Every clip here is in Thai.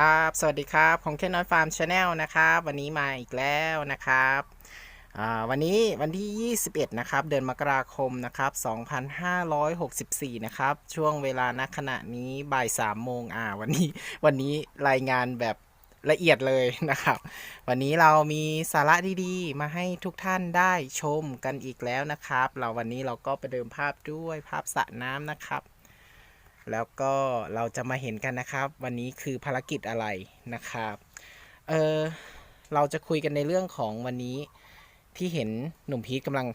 ครับ สวัสดีครับ ของแค่น้อยฟาร์มชาแนลนะครับ วันนี้มาอีกแล้วนะครับวันนี้วันที่ 21 นะครับ เดือนมกราคมนะครับ 2564 นะครับ ช่วงเวลาณขณะนี้บ่าย3โมงอ่า วันนี้ วันนี้รายงานแบบละเอียดเลยนะครับ วันนี้เรามีสาระดีๆ มาให้ทุกท่านได้ชมกันอีกแล้วนะครับ เราวันนี้เราก็ไปเดิมภาพด้วยภาพสระน้ำนะครับ แล้วก็เราจะมาเห็นกันนะครับ วันนี้คือภารกิจอะไรนะครับ เออเราจะคุยกันในเรื่องของวันนี้ที่เห็นหนุ่มพีทกำลัง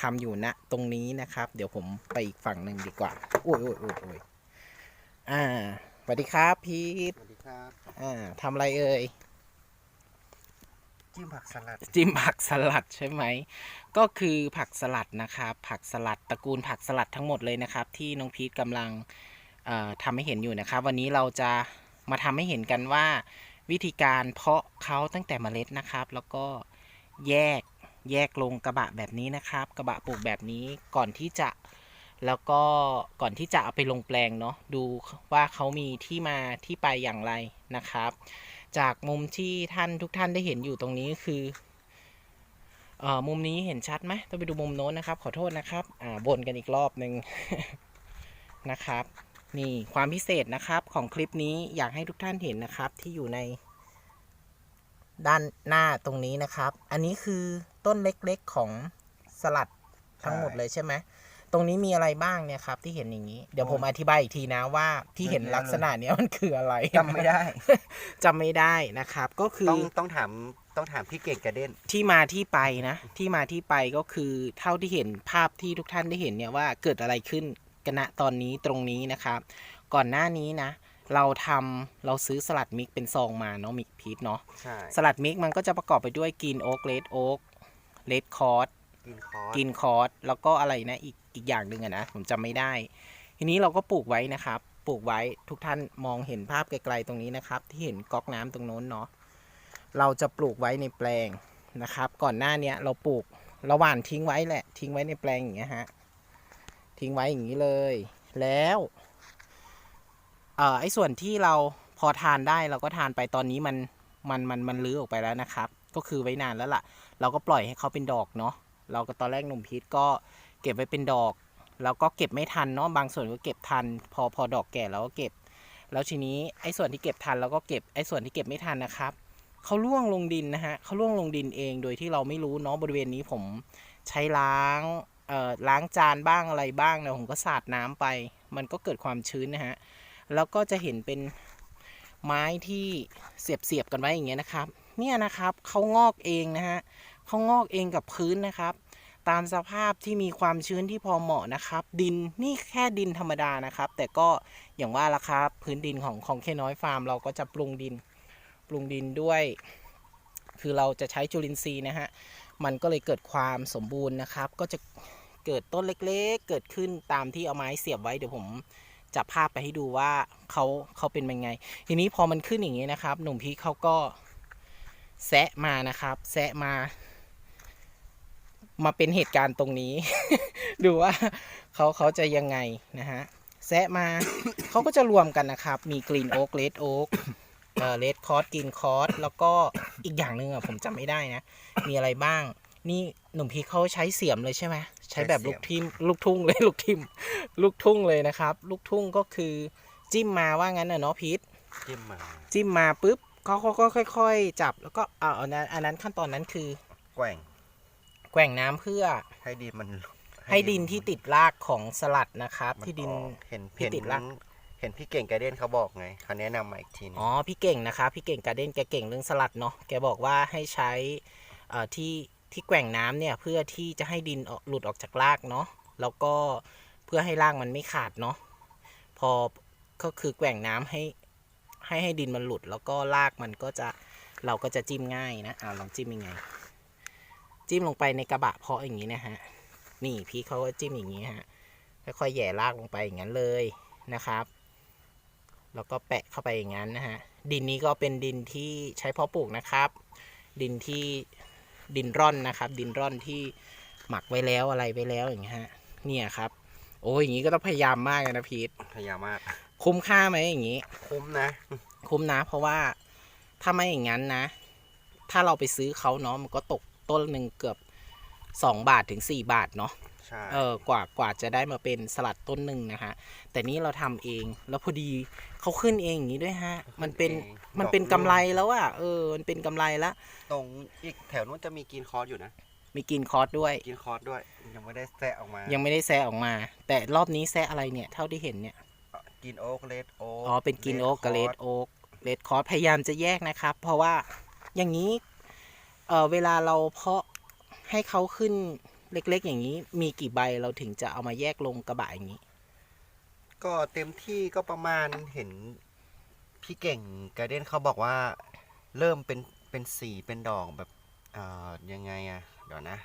ทำอยู่ณตรงนี้นะครับ เดี๋ยวผมไปอีกฝั่งหนึ่งดีกว่าโอ้ยโอ้ยโอ้ยโอ้ยอ่าสวัสดีครับพีทสวัสดีครับอ่าทำอะไรเอ่ยจิ้มผักสลัดจิ้มผักสลัดใช่ไหมก็คือผักสลัดนะครับ ผักสลัดตระกูลผักสลัดทั้งหมดเลยนะครับ ที่น้องพีทกำลังเอ่อ ทำให้เห็นอยู่นะครับ วันนี้เราจะมาทำให้เห็นกันว่า วิธีการเพาะเขาตั้งแต่เมล็ดนะครับ แล้วก็แยกแยกลงกระบะแบบนี้นะครับ กระบะปลูกแบบนี้ก่อนที่จะแล้วก็ก่อนที่จะเอาไปลงแปลงเนาะดูว่าเขามีที่มาที่ไปอย่างไรนะครับ จากมุมที่ท่านทุกท่านได้เห็นอยู่ตรงนี้คือเอ่อมุมนี้เห็นชัดไหมต้องไปดูมุมโน้นนะครับ ขอโทษนะครับ อ่าบนกันอีกรอบหนึ่งนะครับ นี่ความพิเศษนะครับของคลิปนี้อยากให้ทุกท่านเห็นนะครับที่อยู่ในด้านหน้าตรงนี้นะครับ อันนี้คือต้นเล็กๆของสลัดทั้งหมดเลยใช่ไหม ตรงนี้มีอะไรบ้างเนี่ยครับที่เห็นอย่างนี้ เดี๋ยวผมอธิบายอีกทีนะว่าที่เห็นลักษณะเนี้ยมันคืออะไรจำไม่ได้ จำไม่ได้นะครับ ก็คืต้อองต้องถามต้องถามพี่เก่งกระเด้นที่มาที่ไปนะ ที่มาที่ไปก็คือเท่าที่เห็นภาพที่ทุกท่านได้เห็นเนี่ยว่าเกิดอะไรขึ้น กันณตอนนี้ตรงนี้นะครับ ก่อนหน้านี้นะ เราทำเราซื้อสลัดมิกเป็นซองมาเนาะมิกพีทเนาะใช่สลัดมิกมันก็จะประกอบไปด้วยกินโอ๊กเลดโอ๊กเลดคอร์สกินคอร์สกินคอร์สแล้วก็อะไรนะอีกอีกอย่างหนึ่งอะนะผมจำไม่ได้ ทีนี้เราก็ปลูกไว้นะครับ ปลูกไว้ทุกท่านมองเห็นภาพไกลๆตรงนี้นะครับ ที่เห็นก๊อกน้ำตรงโน้นเนาะเราจะปลูกไว้ในแปลงนะครับ ก่อนหน้าเนี้ยเราปลูกเราหว่านทิ้งไว้แหละ ทิ้งไว้ในแปลงอย่างเงี้ยฮะ ทิ้งไว้อย่างนี้เลย แล้วเอ่อไอ้ส่วนที่เราพอทานได้เราก็ทานไปตอนนี้มันมันมันมันลื้อออกไปแล้วนะครับ ก็คือไว้นานแล้วล่ะ เราก็ปล่อยให้เขาเป็นดอกเนาะเราก็ตอนแรกหนุ่มพีทก็เก็บไว้เป็นดอกแล้วก็เก็บไม่ทันเนาะบางส่วนก็เก็บทัน พอพอดอกแก่เราก็เก็บ แล้วทีนี้ไอ้ส่วนที่เก็บทันเราก็เก็บไอ้ส่วนที่เก็บไม่ทันนะครับเขาล่วงลงดินนะฮะเขาล่วงลงดินเองโดยที่เราไม่รู้เนาะบริเวณนี้ผมใช้ล้าง ล้างจานบ้างอะไรบ้างนะผมก็สาดน้ำไป มันก็เกิดความชื้นนะฮะ แล้วก็จะเห็นเป็นไม้ที่เสียบเสียบๆกันไว้อย่างเงี้ยนะครับ เนี่ยนะครับเขางอกเองนะฮะเขางอกเองกับพื้นนะครับ ตามสภาพที่มีความชื้นที่พอเหมาะนะครับ ดินนี่แค่ดินธรรมดานะครับ แต่ก็อย่างว่าละครับ พื้นดินของของเคน้อยฟาร์ม เราก็จะปรุงดินปรุงดินด้วย คือเราจะใช้จุลินทรีย์นะฮะมันก็เลยเกิดความสมบูรณ์นะครับ ก็จะ เกิดต้นเล็กๆ เกิดขึ้นตามที่เอาไม้เสียบไว้เดี๋ยวผมจับภาพไปให้ดูว่าเขาเขาเป็นยังไง ทีนี้พอมันขึ้นอย่างนี้นะครับ หนุ่มพีคเขาก็แซะมานะครับ แซะมา มาเป็นเหตุการณ์ตรงนี้ ดูว่าเขาเขาจะยังไงนะฮะแซะมาเขาก็จะรวมกันนะครับ มีกรีนโอ๊กเลดโอ๊กเอ่อเลดคอร์สกินคอร์สแล้วก็อีกอย่างหนึ่งอะผมจำไม่ได้นะ มีอะไรบ้าง นี่หนุ่มพีคเขาใช้เสียมเลยใช่ไหมใช้แบบลูกทิมลูกทุ่งเลยลูกทิมลูกทุ่งเลยนะครับ ลูกทุ่งก็คือจิ้มมาว่างั้นน่ะเนาะพีทจิ้มมาจิ้มมาปุ๊บเขาเขาก็ค่อย ๆ จับแล้วก็เอาอันนั้นอันนั้นขั้นตอนนั้นคือ แกว่ง แกว่งน้ำเพื่อให้ดินมัน ให้ดินที่ติดรากของสลัดนะครับมันที่ดินออกเห็นที่เห็นติดรากเห็นพี่เก่งกระเด้นเขาบอกไงเขาแนะนำมาอีกทีนึงอ๋อพี่เก่งนะครับพี่เก่งการเด้นแกเก่งเรื่องสลัดเนาะแกบอกว่าให้ใช้เอ่อที่ ที่แกว่งน้ำเนี่ยเพื่อที่จะให้ดินหลุดออกจากรากเนาะแล้วก็เพื่อให้รากมันไม่ขาดเนาะพอก็คือแกว่งน้ำให้ให้ให้ดินมันหลุด แล้วก็รากมันก็จะเราก็จะจิ้มง่ายนะอ่าลองจิ้มยังไง จิ้มลงไปในกระบะเพาะอย่างนี้นะฮะนี่พี่เขาก็จิ้มอย่างนี้ฮะค่อยๆแย่รากลงไปอย่างนั้นเลยนะครับ แล้วก็แปะเข้าไปอย่างนั้นนะฮะดินนี้ก็เป็นดินที่ใช้เพาะปลูกนะครับ ดินที่ ดินร่อนนะครับ ดินร่อนที่หมักไว้แล้วอะไรไว้แล้วอย่างเงี้ยฮะเนี่ยครับ โอ้ยอย่างงี้ก็ต้องพยายามมากเลยนะพีทพยายามมาก คุ้มค่าไหมอย่างงี้ คุ้มนะ คุ้มนะ เพราะว่าถ้าไม่อย่างนั้นนะ ถ้าเราไปซื้อเขาเนาะมันก็ตกต้นหนึ่งเกือบ2บาทถึง4บาทเนาะใช่ เออกว่ากว่าจะได้มาเป็นสลัดต้นหนึ่งนะฮะแต่นี่เราทำเองแล้วพอดีเขาขึ้นเองอย่างนี้ด้วยฮะ มันเป็นองมันเป็นดกำไรแล้วอะเออมันเป็นกำไรแล้วตรงอีกแถวนู้นจะมีกินคอร์สอยู่นะมีกินคอร์สด้วยกินคอร์สด้วย ยังไม่ได้แซะออกมา ยังไม่ได้แซะออกมา แต่รอบนี้แซะอะไรเนี่ยเท่าที่เห็นเนี่ยกินโอ๊กเลดโอ๊กอ๋อเป็นกินโอ๊กกับเลดโอ๊กเลดคอร์สพยายามจะแยกนะครับ เพราะว่าอย่างนี้เออเวลาเราเพาะให้เขาขึ้น เล็ก ๆ อย่างนี้ มีกี่ใบเราถึงจะเอามาแยกลงกระบะอย่างนี้ ก็เต็มที่ก็ประมาณเห็นพี่เก่งกาเดนเขาบอกว่า เริ่มเป็นเป็นสีเป็นดอกแบบเอ่อยังไงอะเดี๋ยวนะ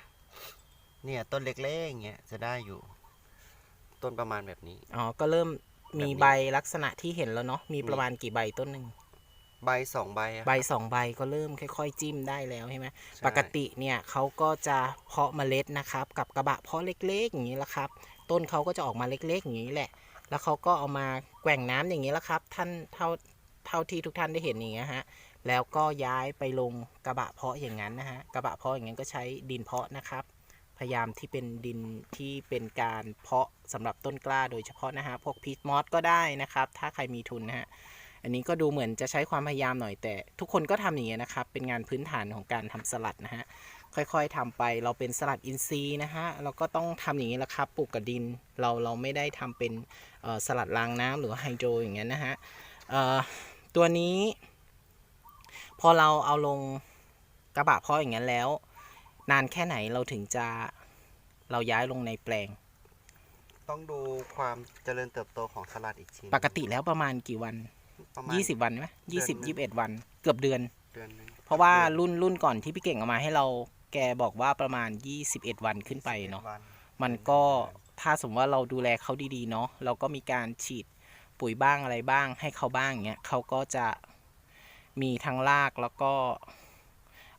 เนี่ยต้นเล็กๆอย่างเงี้ยจะได้อยู่ ต้นประมาณแบบนี้ อ๋อ ก็เริ่มมีแบบนี้ใบลักษณะที่เห็นแล้วเนาะ มีประมาณกี่ใบต้นหนึ่ง ใบสองใบอะใบสองใบก็เริ่มค่อย ๆ จิ้มได้แล้วใช่ไหมใช่ปกติเนี่ยเขาก็จะเพาะเมล็ดนะครับ กับกระบะเพาะเล็กๆอย่างนี้แหละครับ ต้นเขาก็จะออกมาเล็กๆอย่างนี้แหละ แล้วเขาก็เอามาแกว่งน้ำอย่างนี้แหละครับ ท่านเท่าเท่าที่ทุกท่านได้เห็นอย่างเงี้ยฮะแล้วก็ย้ายไปลงกระบะเพาะอย่างนั้นนะฮะกระบะเพาะอย่างนั้นก็ใช้ดินเพาะนะครับ พยายามที่เป็นดินที่เป็นการเพาะสำหรับต้นกล้าโดยเฉพาะนะฮะพวกพีชมอสก็ได้นะครับ ถ้าใครมีทุนนะฮะ อันนี้ก็ดูเหมือนจะใช้ความพยายามหน่อยแต่ ทุกคนก็ทำอย่างเงี้ยนะครับ เป็นงานพื้นฐานของการทำสลัดนะฮะ ค่อยๆทำไป เราเป็นสลัดอินทรีย์นะฮะ เราก็ต้องทำอย่างนี้แหละครับ ปลูกกับดิน เราเราไม่ได้ทำเป็นเอ่อสลัดรางน้ำหรือว่าไฮโดรอย่างเงี้ยนะฮะเอ่อตัวนี้ พอเราเอาลงกระบะเพาะอย่างนั้นแล้ว นานแค่ไหนเราถึงจะเราย้ายลงในแปลง ต้องดูความเจริญเติบโตของสลัดอีกทีปกติแล้วประมาณกี่วัน ประมาณ20วันไหมยี่สิบเดือนหนึ่งยี่สิบเอ็ดวัน เกือบเดือน เดือนหนึงเพราะว่ารุ่นรุ่นก่อนที่พี่เก่งเอามาให้เราแกบอกว่าประมาณ21วันขึ้นไปเนาะ วัมันก็ถ้าสมมติว่าเราดูแลเขาดีๆเนาะเราก็มีการฉีดปุ๋ยบ้างอะไรบ้าง ให้เขาบ้างเงี้ยเขาก็จะมีทั้งรากแล้วก็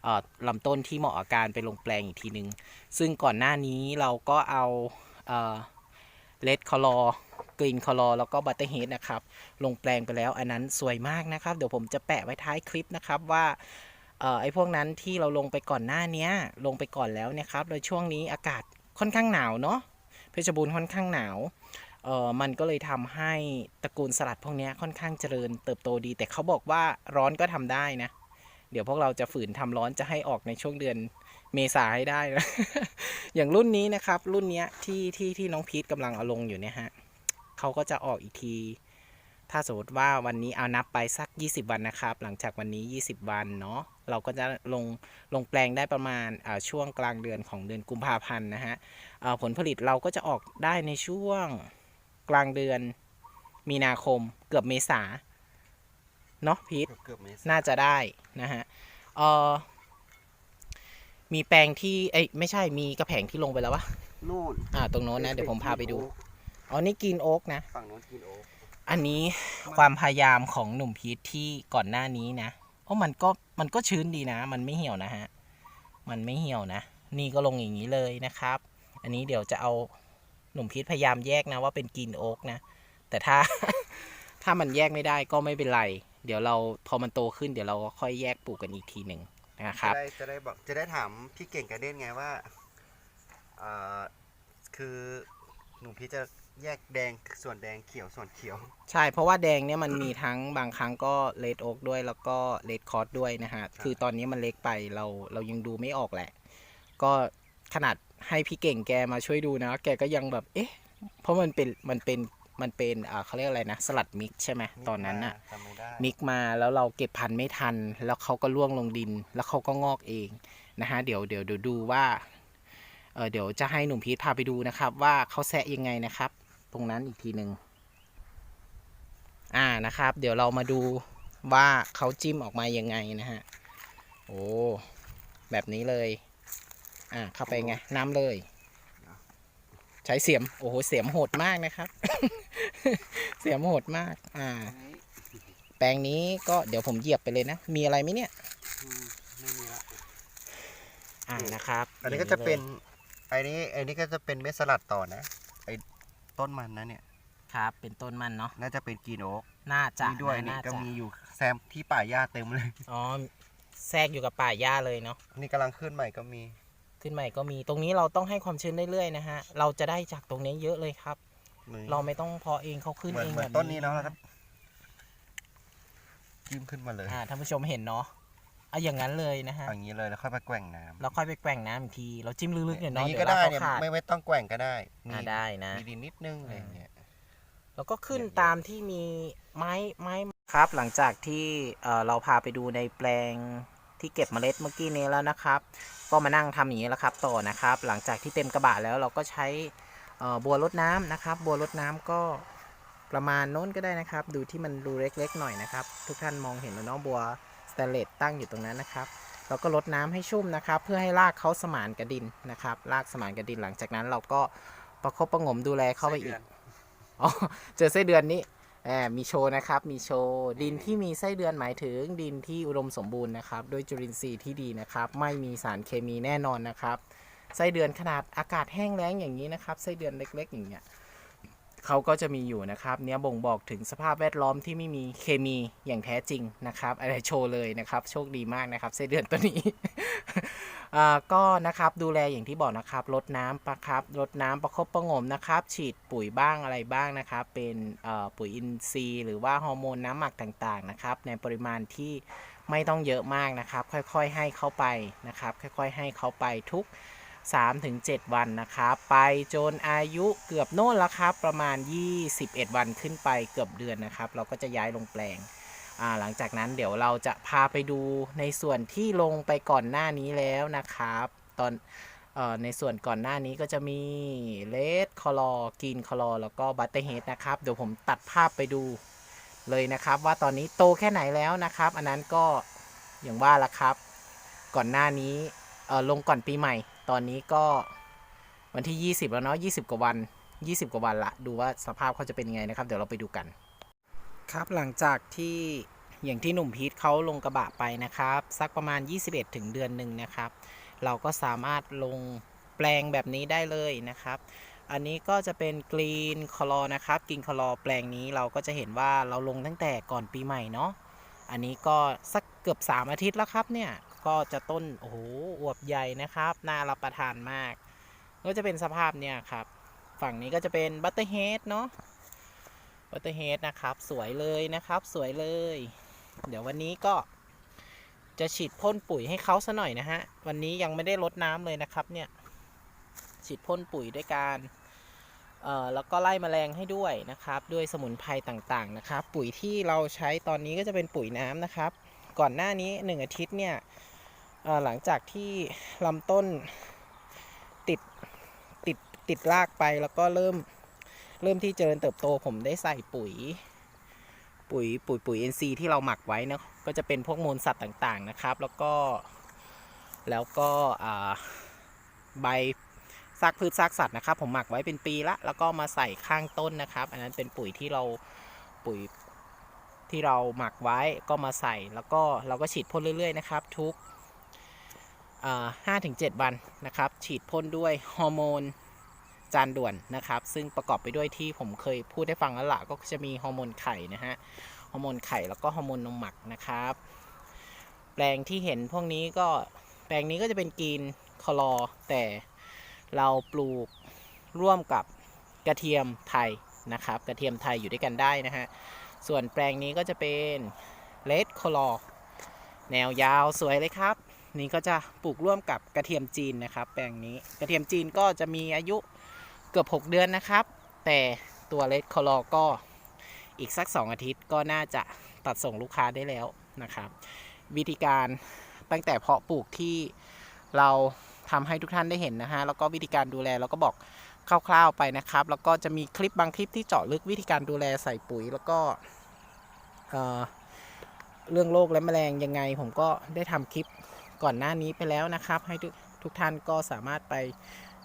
เอ่อลำต้นที่เหมาะกับการไปลงแปลงอีกทีนึง ซึ่งก่อนหน้านี้เราก็เอาเเลดคอลอกรีนคอลอแล้วก็บัตเตอร์เฮดนะครับ ลงแปลงไปแล้ว อันนั้นสวยมากนะครับ เดี๋ยวผมจะแปะไว้ท้ายคลิปนะครับว่าออไอ้พวกนั้นที่เราลงไปก่อนหน้านี้ลงไปก่อนแล้วเนะครับโดยช่วงนี้อากาศค่อนข้างหนาวเนาะเพชรบูรณ์ค่อนข้างหนาวเออมันก็เลยทำให้ตระกูลสลัดพวกนี้ค่อนข้างเจริญเติบโตดี แต่เขาบอกว่าร้อนก็ทำได้นะ เดี๋ยวพวกเราจะฝืนทำร้อนจะให้ออกในช่วงเดือนเมษาให้ได้นะอย่างรุ่นนี้นะครับ รุ่นเนี้ยที่ที่ที่น้องพีทกำลังเอาลงอยู่เนี่ยฮะเขาก็จะออกอีกที ถ้าสมมติว่าวันนี้เอานับไปสัก 20 วันนะครับ หลังจากวันนี้ 20 วันเนาะเราก็จะลงลงแปลงได้ประมาณช่วงกลางเดือนของเดือนกุมภาพันธ์นะฮะผลผลิตเราก็จะออกได้ในช่วงกลางเดือนมีนาคมเกือบเมษา เนาะพีทเกือบเกือบเมษาน่าจะได้นะฮะเออมีแปลงที่เอ้ยไม่ใช่มีกระแผงที่ลงไปแล้ววะนู่นอ่าตรงโน้นนะ เดี๋ยวผมพาไปดู อ๋อ นี่กินโอ๊กนะ ฝั่งโน้นกินโอ๊กอันนี้ความพยายามของหนุ่มพีทที่ก่อนหน้านี้นะโอ้มันก็มันก็ชื้นดีนะ มันไม่เหี่ยวนะฮะ มันไม่เหี่ยวนะ นี่ก็ลงอย่างนี้เลยนะครับ อันนี้เดี๋ยวจะเอาหนุ่มพีทพยายามแยกนะว่าเป็นกินโอ๊กนะ แต่ถ้า ถ้ามันแยกไม่ได้ก็ไม่เป็นไร เดี๋ยวเราพอมันโตขึ้นเดี๋ยวเราก็ค่อยแยกปลูกกันอีกทีหนึ่งนะครับ จะได้จะได้บอกจะได้ถามพี่เก่งกระเด้นไงว่าเอ่อคือหนุ่มพี่จะแยกแดงส่วนแดงเขียวส่วนเขียว ใช่ เพราะว่าแดงเนี่ยมันมีทั้งบางครั้งก็เลดโอ๊กด้วยแล้วก็เลดคอร์สด้วยนะฮะ คือตอนนี้มันเล็กไปเราเรายังดูไม่ออกแหละ ก็ขนาดให้พี่เก่งแกมาช่วยดูนะ แกก็ยังแบบ เอ๊ะ เพราะมันเป็นมันเป็น มันเป็นอ่าเขาเรียกอะไรนะ สลัดมิกซ์ใช่ไหมตอนนั้นน่ะจำไม่ได้มิกมาแล้วเราเก็บพันธุ์ไม่ทัน แล้วเขาก็ล่วงลงดิน แล้วเขาก็งอกเองนะฮะเดี๋ยวเดี๋ยวเดี๋ยวดูว่าเออเดี๋ยวจะให้หนุ่มพีทพาไปดูนะครับ ว่าเขาแซะยังไงนะครับ ตรงนั้นอีกทีหนึ่งอ่านะครับ เดี๋ยวเรามาดูว่าเขาจิ้มออกมายังไงนะฮะโอ้แบบนี้เลย อ่าเข้าไปไงน้ำเลย ใช้เสียม โอ้โห เสียมโหดมากนะครับ เสียมโหดมาก อ่า แปลงนี้ก็เดี๋ยวผมเหยียบไปเลยนะ มีอะไรไหมเนี่ยอืมไม่มีละอ่านะครับ อันนี้ก็จะเป็นไอ้นี้ไอ้นี้ก็จะเป็นเม็ดสลัดต่อนะ ไอ้ต้นมันนะเนี่ย ครับ เป็นต้นมันเนาะ น่าจะเป็นกรีนโอ๊กน่าจะนี่ด้วยนะนี่น่าก็จะมีอยู่แซมที่ป่าหญ้าเต็มเลย อ๋อ แทรกอยู่กับป่าหญ้าเลยเนาะ นี่กำลังขึ้นใหม่ก็มี ขึ้นใหม่ก็มีตรงนี้เราต้องให้ความชื้นเรื่อยๆนะฮะเราจะได้จากตรงนี้เยอะเลยครับนี่เราไม่ต้องเพาะเองเขาขึ้นเหมือนเองเหมืแบอนบต้นนี้เนาะครับจิ้มขึ้นมาเลยอ่าท่านผู้ชมเห็นเนาะเอาอย่างนั้นเลยนะฮะ อย่างนี้เลยแล้วค่อยไปแกว่งน้ำเราค่อยไปแกว่งน้ำอีกที เราจิ้มลึกๆเนี่ยอเนาะย่างนี้เดี๋ก็ยวเราได้เขาเนี่ยขาดไม่ไม่ต้องแกว่งก็ได้มีอ่าได้นะ มีดินนิดนึงอะไรอย่างเงี้ย แล้วก็ขึ้นเยอะๆตามที่มีไม้ไม้ครับ หลังจากที่เอ่อเราพาไปดูในแปลง ที่เก็บเมล็ดเมื่อกี้นี้แล้วนะครับ ก็มานั่งทำอย่างนี้แล้วครับต่อนะครับ หลังจากที่เต็มกระบะแล้วเราก็ใช้เอ่อบัวรดน้ำนะครับ บัวรดน้ำก็ประมาณโน้นก็ได้นะครับ ดูที่มันรูเล็กๆหน่อยนะครับ ทุกท่านมองเห็นแล้วเนาะบัวสแตนเลสตั้งอยู่ตรงนั้นนะครับเราก็ลดน้ำให้ชุ่มนะครับ เพื่อให้รากเขาสมานกับดินนะครับรากสมานกับดินหลังจากนั้นเราก็ประคบประหงมดูแลเข้าไปอีกอ๋อเจอไส้เดือนนี้แอบมีโชว์นะครับ มีโชว์ ดินที่มีไส้เดือนหมายถึงดินที่อุดมสมบูรณ์นะครับด้วยจุลินทรีย์ที่ดีนะครับ ไม่มีสารเคมีแน่นอนนะครับไส้เดือนขนาดอากาศแห้งแล้งอย่างนี้นะครับไส้เดือนเล็ก ๆ อย่างเงี้ยเขาก็จะมีอยู่นะครับเนี้ยบ่งบอกถึงสภาพแวดล้อมที่ไม่มีเคมีอย่างแท้จริงนะครับอะไรโชว์เลยนะครับ โชคดีมากนะครับไส้เดือนตัวนี้ ก็นะครับดูแลอย่างที่บอกนะครับลดน้ำประครับลดน้ำประคบประงมนะครับ ฉีดปุ๋ยบ้างอะไรบ้างนะครับ เป็นปุ๋ยอินทรีย์หรือว่าฮอร์โมนน้ำหมักต่างๆนะครับ ในปริมาณที่ไม่ต้องเยอะมากนะครับ ค่อยๆให้เข้าไปนะครับ ค่อยๆ ให้เข้าไปทุก 3-7 วันนะครับ ไปจนอายุเกือบโน่นแล้วครับ ประมาณ 21 วันขึ้นไปเกือบเดือนนะครับ เราก็จะย้ายลงแปลง หลังจากนั้นเดี๋ยวเราจะพาไปดูในส่วนที่ลงไปก่อนหน้านี้แล้วนะครับ ตอนอในส่วนก่อนหน้านี้ก็จะมีเลดคอลอกรีนคอลอแล้วก็บัตเตอร์เฮดนะครับเดี๋ยวผมตัดภาพไปดูเลยนะครับ ว่าตอนนี้โตแค่ไหนแล้วนะครับ อันนั้นก็อย่างว่าละครับ ก่อนหน้านี้ลงก่อนปีใหม่ ตอนนี้ก็วันที่ 20 แล้วเนาะ20 กว่าวัน 20 กว่าวันละ ดูว่าสภาพเขาจะเป็นยังไงนะครับ เดี๋ยวเราไปดูกัน ครับหลังจากที่อย่างที่หนุ่มพีทเขาลงกระบะไปนะครับ สักประมาณ 21 ถึงเดือนหนึ่งนะครับ เราก็สามารถลงแปลงแบบนี้ได้เลยนะครับ อันนี้ก็จะเป็นกรีนคลอนะครับกรีนคลอแปลงนี้เราก็จะเห็นว่าเราลงตั้งแต่ก่อนปีใหม่เนาะอันนี้ก็สักเกือบ 3 อาทิตย์แล้วครับเนี่ยก็จะต้นโอ้โหอวบใหญ่นะครับน่ารับประทานมาก ก็จะเป็นสภาพเนี่ยครับ ฝั่งนี้ก็จะเป็นบัตเตอร์เฮดเนาะ วัตเตอร์เฮดนะครับ สวยเลยนะครับ สวยเลย เดี๋ยววันนี้ก็จะฉีดพ่นปุ๋ยให้เขาซะหน่อยนะฮะ วันนี้ยังไม่ได้รดน้ำเลยนะครับเนี่ย ฉีดพ่นปุ๋ยด้วยการเอ่อแล้วก็ไล่แมลงให้ด้วยนะครับ ด้วยสมุนไพรต่างๆนะครับ ปุ๋ยที่เราใช้ตอนนี้ก็จะเป็นปุ๋ยน้ำนะครับ ก่อนหน้านี้ 1 อาทิตย์เนี่ยหลังจากที่ลำต้นติดติดติดรากไปแล้วก็เริ่ม เริ่มที่เจริญเติบโตผมได้ใส่ปุ๋ย ปุ๋ยปุ๋ยปุ๋ย NC ที่เราหมักไว้นะก็จะเป็นพวกมูลสัตว์ต่างๆนะครับ แล้วก็แล้วก็ใบซากพืชซากสัตว์นะครับ ผมหมักไว้เป็นปีละ แล้วก็มาใส่ข้างต้นนะครับ อันนั้นเป็นปุ๋ยที่เราปุ๋ยที่เราหมักไว้ก็มาใส่ แล้วก็เราก็ฉีดพ่นเรื่อยๆนะครับ ทุกห้าถึงเจ็ดวันนะครับ ฉีดพ่นด้วยฮอร์โมน จานด่วนนะครับ ซึ่งประกอบไปด้วยที่ผมเคยพูดให้ฟังแล้วล่ะก็จะมีฮอร์โมนไข่นะฮะฮอร์โมนไข่แล้วก็ฮอร์โมนนมหมักนะครับ แปลงที่เห็นพวกนี้ก็แปลงนี้ก็จะเป็นกรีนคลอแต่เราปลูกร่วมกับกระเทียมไทยนะครับ กระเทียมไทยอยู่ด้วยกันได้นะฮะส่วนแปลงนี้ก็จะเป็นเลดคลอแนวยาวสวยเลยครับ นี่ก็จะปลูกร่วมกับกระเทียมจีนนะครับ แปลงนี้กระเทียมจีนก็จะมีอายุ กือบ 6 เดือนนะครับ แต่ตัวเลดคอลอก็อีกสัก 2 อาทิตย์ก็น่าจะตัดส่งลูกค้าได้แล้วนะครับ วิธีการตั้งแต่เพาะปลูกที่เราทำให้ทุกท่านได้เห็นนะฮะ แล้วก็วิธีการดูแลเราก็บอกคร่าวๆไปนะครับ แล้วก็จะมีคลิปบางคลิปที่เจาะลึกวิธีการดูแลใส่ปุ๋ย แล้วก็เเรื่องโรคและแมลงยังไง ผมก็ได้ทำคลิปก่อนหน้านี้ไปแล้วนะครับ ให้ทุกทุกท่านก็สามารถไป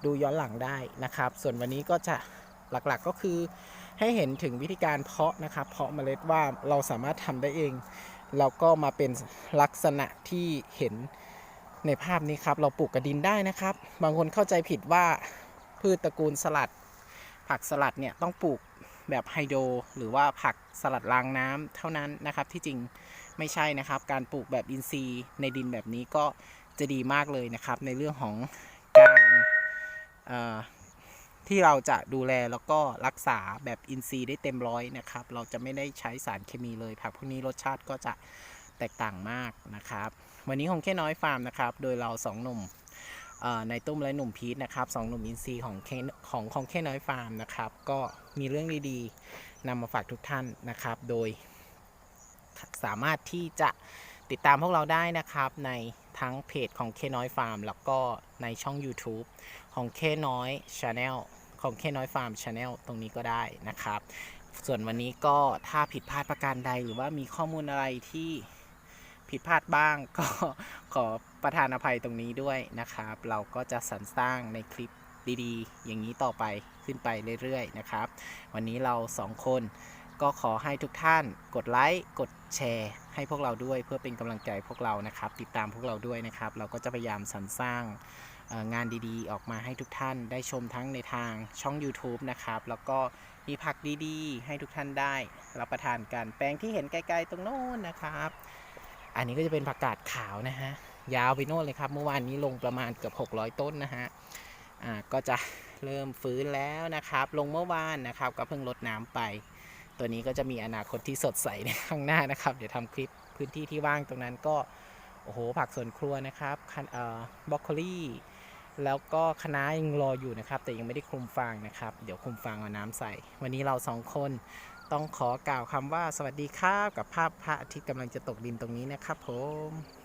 ดูย้อนหลังได้นะครับ ส่วนวันนี้ก็จะหลักๆก็คือให้เห็นถึงวิธีการเพาะนะครับ เพาะเมล็ดว่าเราสามารถทำได้เองเราก็มาเป็นลักษณะที่เห็นในภาพนี้ครับ เราปลูกกระดินได้นะครับ บางคนเข้าใจผิดว่าพืชตระกูลสลัด ผักสลัดเนี่ยต้องปลูกแบบไฮโดรหรือว่าผักสลัดรางน้ำเท่านั้นนะครับ ที่จริงไม่ใช่นะครับ การปลูกแบบอินทรีย์ในดินแบบนี้ก็จะดีมากเลยนะครับ ในเรื่องของการ ที่เราจะดูแลแล้วก็รักษาแบบอินทรีย์ได้เต็มร้อยนะครับ เราจะไม่ได้ใช้สารเคมีเลยผักพวกนี้รสชาติก็จะแตกต่างมากนะครับ วันนี้ของแค่น้อยฟาร์มนะครับ โดยเราสองหนุ่มในตุ้มและหนุ่มพีทนะครับสองหนุ่มอินซีย์ของเคของของแค่น้อยฟาร์มนะครับ ก็มีเรื่องดีๆนำมาฝากทุกท่านนะครับ โดยสามารถที่จะติดตามพวกเราได้นะครับใน ทั้งเพจของเคน้อยฟาร์มแล้วก็ในช่อง YouTube ของเคน้อย Channel ของเคน้อยฟาร์ม Channel ตรงนี้ก็ได้นะครับ ส่วนวันนี้ก็ถ้าผิดพลาดประการใดหรือว่ามีข้อมูลอะไรที่ผิดพลาดบ้างก็ขอประทานอภัยตรงนี้ด้วยนะครับ เราก็จะสรรสร้างในคลิปดีๆ อย่างนี้ต่อไปขึ้นไปเรื่อยๆนะครับ วันนี้เราสองคน ก็ขอให้ทุกท่านกดไลค์กดแชร์ให้พวกเราด้วยเพื่อเป็นกำลังใจพวกเรานะครับ ติดตามพวกเราด้วยนะครับ เราก็จะพยายามสรรสร้างงานดีๆ ออกมาให้ทุกท่านได้ชมทั้งในทางช่อง YouTube นะครับ แล้วก็มีผักดีๆ ให้ทุกท่านได้รับประทานกัน แปลงที่เห็นไกลๆตรงโน้นนะครับ อันนี้ก็จะเป็นผักกาดขาวนะฮะ ยาวไปโน่นเลยครับ เมื่อวานนี้ลงประมาณเกือบ600 ต้นนะฮะ อ่า ก็จะเริ่มฟื้นแล้วนะครับ ลงเมื่อวานนะครับ ก็เพิ่งลดน้ำไป ตัวนี้ก็จะมีอนาคตที่สดใสในข้างหน้านะครับ เดี๋ยวทำคลิปพื้นที่ที่ว่างตรงนั้นก็โอ้โหผักสวนครัวนะครับคันเอ่อบรอกโคลีแล้วก็คะน้ายังรออยู่นะครับ แต่ยังไม่ได้คลุมฟางนะครับ เดี๋ยวคลุมฟางเอาน้ำใส่ วันนี้เราสองคนต้องขอกล่าวคำว่าสวัสดีครับ กับภาพพระอาทิตย์กำลังจะตกดินตรงนี้นะครับผม